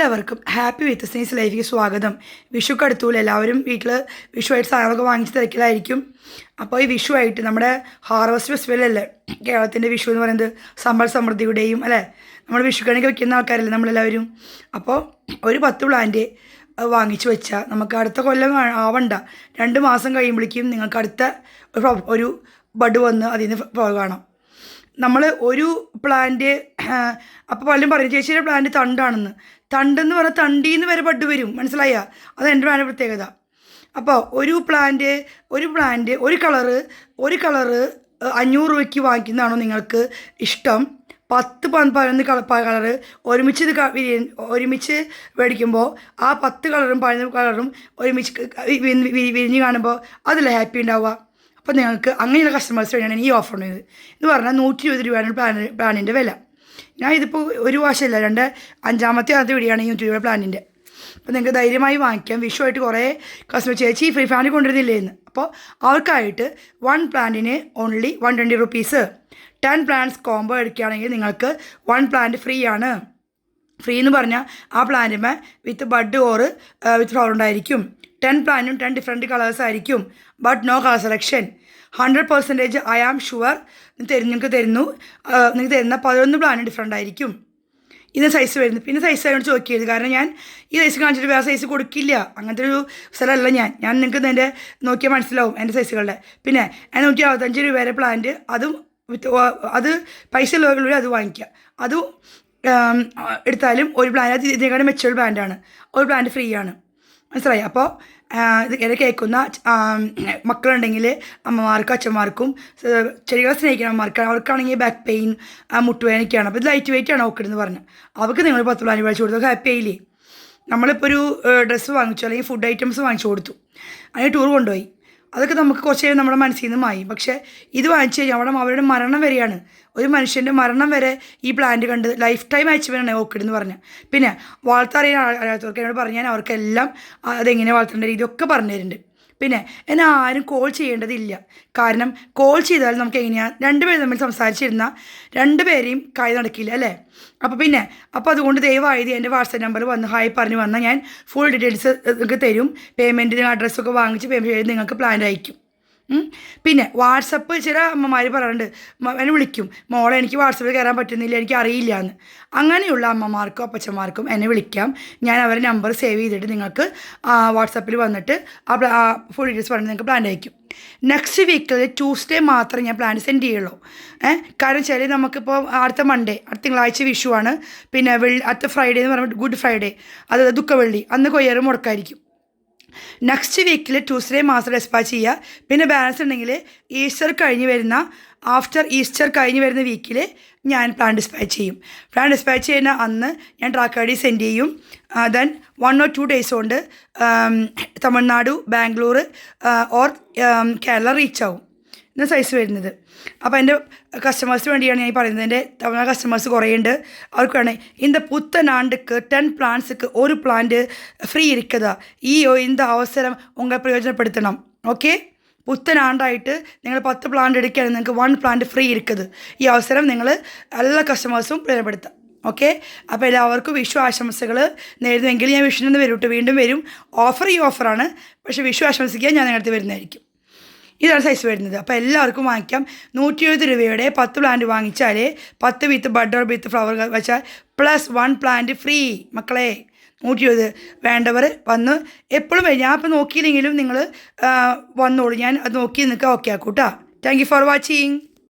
എല്ലാവർക്കും happy with സ്നേസ് ലൈഫിക്ക് സ്വാഗതം. വിഷുക്ക് അടുത്തൂല എല്ലാവരും വീട്ടിൽ വിഷുവായിട്ട് സാധനങ്ങളൊക്കെ വാങ്ങിച്ച് തിരക്കിലായിരിക്കും. അപ്പോൾ ഈ വിഷുവായിട്ട് നമ്മുടെ ഹാർവസ്റ്റ് ഫെസ്റ്റിവലല്ലേ കേരളത്തിന്റെ വിഷു എന്ന് പറയുന്നത് സമ്പൽ സമൃദ്ധിയുടെയും അല്ലേ? നമ്മൾ വിഷുക്കണിക്ക് വെക്കുന്ന ആൾക്കാരല്ലേ നമ്മളെല്ലാവരും? അപ്പോൾ ഒരു പത്ത് പ്ലാന്റ് വാങ്ങിച്ചു വെച്ചാൽ നമുക്ക് അടുത്ത കൊല്ലം ആവണ്ട. രണ്ട് മാസം കഴിയുമ്പോഴേക്കും നിങ്ങൾക്ക് അടുത്ത ഒരു ബഡ് വന്ന് അതിൽ നിന്ന് കാണാം. നമ്മൾ ഒരു പ്ലാന്റ് അപ്പോൾ പലരും പറയും ചേച്ചിയുടെ പ്ലാന്റ് തണ്ടാണെന്ന്. തണ്ടെന്ന് പറഞ്ഞാൽ തണ്ടീന്ന് വരെ ബഡ് വരും. മനസ്സിലായ? അത് എന്റെ പ്ലാന്റ് പ്രത്യേകത. അപ്പോൾ ഒരു പ്ലാന്റ് ഒരു പ്ലാന്റ് ഒരു കളറ് ഒരു കളറ് അഞ്ഞൂറ് രൂപയ്ക്ക് വാങ്ങിക്കുന്നതാണോ നിങ്ങൾക്ക് ഇഷ്ടം? പത്ത് പതിനൊന്ന് കള കളറ് ഒരുമിച്ച് ഇത് ഒരുമിച്ച് മേടിക്കുമ്പോൾ ആ പത്ത് കളറും പതിനൊന്ന് കളറും ഒരുമിച്ച് വിരിഞ്ഞ് കാണുമ്പോൾ അതിൽ ഹാപ്പി ഉണ്ടാവുക? അപ്പോൾ നിങ്ങൾക്ക് അങ്ങനെയുള്ള കസ്റ്റമേഴ്സ് വേണ്ടിയാണ് ഈ ഓഫർ ഉള്ളത്. എന്ന് പറഞ്ഞാൽ നൂറ്റി ഇരുപത് രൂപയാണ് പ്ലാൻ പ്ലാനിന്റെ വില. ഞാൻ ഇതിപ്പോൾ ഒരു വാശമല്ല രണ്ട് അഞ്ചാമത്തെ ആദ്യത്തെ വീടിയാണ് ഈ രൂപ പ്ലാനിന്റെ അപ്പോൾ നിങ്ങൾക്ക് ധൈര്യമായി വാങ്ങിക്കാം. വിഷു ആയിട്ട് കുറേ കസ്റ്റമർ ചേച്ചി ഫ്രീ ഫാമിലി കൊണ്ടുവരുന്നില്ലേ എന്ന്. അപ്പോൾ അവർക്കായിട്ട് വൺ പ്ലാന്റിന് only one twenty rupees ten plans combo എടുക്കുകയാണെങ്കിൽ നിങ്ങൾക്ക് വൺ പ്ലാന്റ് ഫ്രീ ആണ്. ഫ്രീ എന്ന് പറഞ്ഞാൽ ആ പ്ലാന്റുമേ with bud or with flower ഉണ്ടായിരിക്കും. ടെൻ പ്ലാന്റും ടെൻ ഡിഫറെന്റ് കളേഴ്സ് ആയിരിക്കും. But no colour selection hundred percentage I am sure നിങ്ങൾക്ക് തരുന്നു. ആ, നിങ്ങൾക്ക് തരുന്ന പതിനൊന്ന് പ്ലാനും ഡിഫറെന്റ് ആയിരിക്കും. ഇത് സൈസ് വരുന്നു. പിന്നെ സൈസ് ആയതുകൊണ്ട് ചോദിക്കരുത്. കാരണം ഞാൻ ഈ സൈസ് കാണിച്ചിട്ട് വേറെ സൈസ് കൊടുക്കില്ല. അങ്ങനത്തെ ഒരു സ്ഥലമല്ല ഞാൻ. ഞാൻ നിങ്ങൾക്ക് എന്റെ നോക്കിയാൽ മനസ്സിലാവും എന്റെ സൈസുകളുടെ പിന്നെ ഞാൻ നൂറ്റി അറുപത്തഞ്ച് രൂപ വരെ പ്ലാന്റ് അതും വിത്ത് അത് പൈസ ഉള്ളവർ അത് വാങ്ങിക്കുക അതും എടുത്താലും ഒരു അത് ഇതിനെക്കാളും മെച്ചുവർ പ്ലാന്റാണ് ഒരു പ്ലാന്റ് ഫ്രീ ആണ്. മനസ്സിലായി? അപ്പോൾ ഇത് എന്നെ കേൾക്കുന്ന മക്കളുണ്ടെങ്കിൽ അമ്മമാർക്കും അച്ഛന്മാർക്കും ചെടികളെ സ്നേഹിക്കുന്ന അമ്മമാർക്ക് അവർക്കാണെങ്കിൽ ബാക്ക് പെയിൻ മുട്ടുവേദനയ്ക്കാണ് അപ്പോൾ ഇത് ലൈറ്റ് വെയിറ്റ് ആണ് ഓക്കെ എന്ന് പറഞ്ഞു. അവർക്ക് നിങ്ങൾ പത്ത് പ്ലാൻ വിളിച്ചു കൊടുത്തു ഹാപ്പി ആയില്ലേ? നമ്മളിപ്പോൾ ഒരു ഡ്രസ്സ് വാങ്ങിച്ചു അല്ലെങ്കിൽ ഫുഡ് ഐറ്റംസ് വാങ്ങിച്ചു കൊടുത്തു. അതിന് ടൂർ കൊണ്ടുപോയി. അതൊക്കെ നമുക്ക് കുറച്ച് നേരം നമ്മുടെ മനസ്സിൽ നിന്ന് മായി. പക്ഷേ ഇത് വാങ്ങിച്ചു കഴിഞ്ഞാൽ അവിടെ അവരുടെ മരണം വരെയാണ്. ഒരു മനുഷ്യന്റെ മരണം വരെ ഈ പ്ലാന്റ് കണ്ട് ലൈഫ് ടൈം അയച്ചുവരാണ് ഓക്കിഡ് എന്ന് പറഞ്ഞാൽ പിന്നെ വളർത്തറിയാൻ അറിയാത്തവർക്ക് എന്നോട് പറഞ്ഞാൽ അവർക്കെല്ലാം അതെങ്ങനെ വളർത്തേണ്ട രീതിയൊക്കെ പറഞ്ഞു തരുന്നുണ്ട്. പിന്നെ എന്നെ ആരും കോൾ ചെയ്യേണ്ടതില്ല. കാരണം കോൾ ചെയ്താൽ നമുക്ക് എങ്ങനെയാണ് രണ്ടുപേരും തമ്മിൽ സംസാരിച്ചിരുന്ന രണ്ടുപേരെയും കൈ നടക്കില്ല അല്ലേ? അപ്പോൾ പിന്നെ അപ്പോൾ അതുകൊണ്ട് ദയവായത് എന്റെ വാട്സപ്പ് നമ്പർ വന്ന് ഹായ് പറഞ്ഞ് വന്നാൽ ഞാൻ ഫുൾ ഡീറ്റെയിൽസ് നിങ്ങൾക്ക് തരും. പേയ്മെന്റിന് അഡ്രസ്സൊക്കെ വാങ്ങിച്ച് പേയ്മെന്റ് നിങ്ങൾക്ക് പ്ലാൻ അയക്കും. പിന്നെ വാട്സപ്പ് ചില അമ്മമാർ പറയാറുണ്ട് "മ- എന്നെ വിളിക്കും. മോളെ എനിക്ക് വാട്സപ്പിൽ കയറാൻ പറ്റുന്നില്ല എനിക്ക് അറിയില്ല എന്ന് അങ്ങനെയുള്ള അമ്മമാർക്കും അപ്പച്ചന്മാർക്കും എന്നെ വിളിക്കാം. ഞാൻ അവരുടെ നമ്പർ സേവ് ചെയ്തിട്ട് നിങ്ങൾക്ക് വാട്സപ്പിൽ വന്നിട്ട് ആ ഫുൾ ഡീറ്റെയിൽസ് പറഞ്ഞ് നിങ്ങൾക്ക് പ്ലാൻ അയക്കും. നെക്സ്റ്റ് വീക്കിൽ ട്യൂസ്ഡേ മാത്രമേ ഞാൻ പ്ലാൻ സെൻഡ് ചെയ്യുള്ളൂ. ഏഹ് കാരണം വെച്ചാൽ നമുക്കിപ്പോൾ അടുത്ത മൺഡേ അടുത്ത തിങ്കളാഴ്ച വിഷു ആണ്. പിന്നെ വെള്ളി അടുത്ത ഫ്രൈഡേ എന്ന് പറയുമ്പോൾ ഗുഡ് ഫ്രൈഡേ അത് ദുഃഖവെള്ളി അന്ന് കൊയ്യാറ് മുടക്കായിരിക്കും. നെക്സ്റ്റ് വീക്കിൽ ട്യൂസ്ഡേ മാസം ഡെസ്പാച്ച് ചെയ്യുക. പിന്നെ ബാലൻസ് ഉണ്ടെങ്കിൽ ഈസ്റ്റർ കഴിഞ്ഞ് വരുന്ന ആഫ്റ്റർ ഈസ്റ്റർ കഴിഞ്ഞ് വരുന്ന വീക്കിൽ ഞാൻ പ്ലാൻ ഡിസ്പാച്ച് ചെയ്യും. പ്ലാൻ ഡിസ്പാച്ച് ചെയ്യുന്ന അന്ന് ഞാൻ ട്രാക്ക് ഐ ഡി സെൻഡ് ചെയ്യും. Then one or two days കൊണ്ട് തമിഴ്നാടു ബാംഗ്ലൂർ ഓർ കേരള റീച്ച് ആവും. ഇന്ന സൈസ് വരുന്നത് അപ്പോൾ എൻ്റെ കസ്റ്റമേഴ്സിന് വേണ്ടിയാണ് ഞാൻ ഈ പറയുന്നത് എൻ്റെ തമിഴ്നാട് കസ്റ്റമേഴ്സ് കുറേ ഉണ്ട് അവർക്ക് വേണേ இந்த புத்த நாண்டுக்கு டென் பிளான்ஸுக்கு ஒரு பிளான்ட் ஃப்ரீ இருக்குதா ഈ இந்த അവസരം ഉങ്ങൾ പ്രയോജനപ്പെടുത്തണം ഓക്കെ പുത്തനാണ്ടായിട്ട് നിങ്ങൾ പത്ത് പ്ലാന്റ് എടുക്കുകയാണെങ്കിൽ നിങ്ങൾക്ക് വൺ പ്ലാന്റ് ഫ്രീ ഇരിക്കുന്നത് ഈ അവസരം നിങ്ങൾ എല്ലാ കസ്റ്റമേഴ്സും പ്രയോജനപ്പെടുത്താം ഓക്കെ അപ്പോൾ എല്ലാവർക്കും വിഷു ആശംസകൾ നേരുന്നുവെങ്കിൽ ഞാൻ വിഷുവിൽ നിന്ന് വരും കേട്ടോ വീണ്ടും വരും ഓഫർ ഈ ഓഫറാണ് പക്ഷേ വിഷു ആശംസിക്കാൻ ഞാൻ നിങ്ങളുടെ വരുന്നതായിരിക്കും ഇതാണ് സൈസ് വരുന്നത്. അപ്പോൾ എല്ലാവർക്കും വാങ്ങിക്കാം. നൂറ്റി എഴുപത് രൂപയുടെ പത്ത് പ്ലാന്റ് വാങ്ങിച്ചാൽ പത്ത് with bud or with flower വെച്ചാൽ പ്ലസ് വൺ പ്ലാന്റ് ഫ്രീ മക്കളെ നൂറ്റി എഴുപത് വേണ്ടവർ വന്ന് എപ്പോഴും ഞാൻ ഇപ്പോൾ നോക്കിയില്ലെങ്കിലും നിങ്ങൾ വന്നോളൂ. ഞാൻ അത് നോക്കി നിൽക്കുക ഓക്കെ ആക്കൂട്ടാ താങ്ക് യു ഫോർ വാച്ചിങ്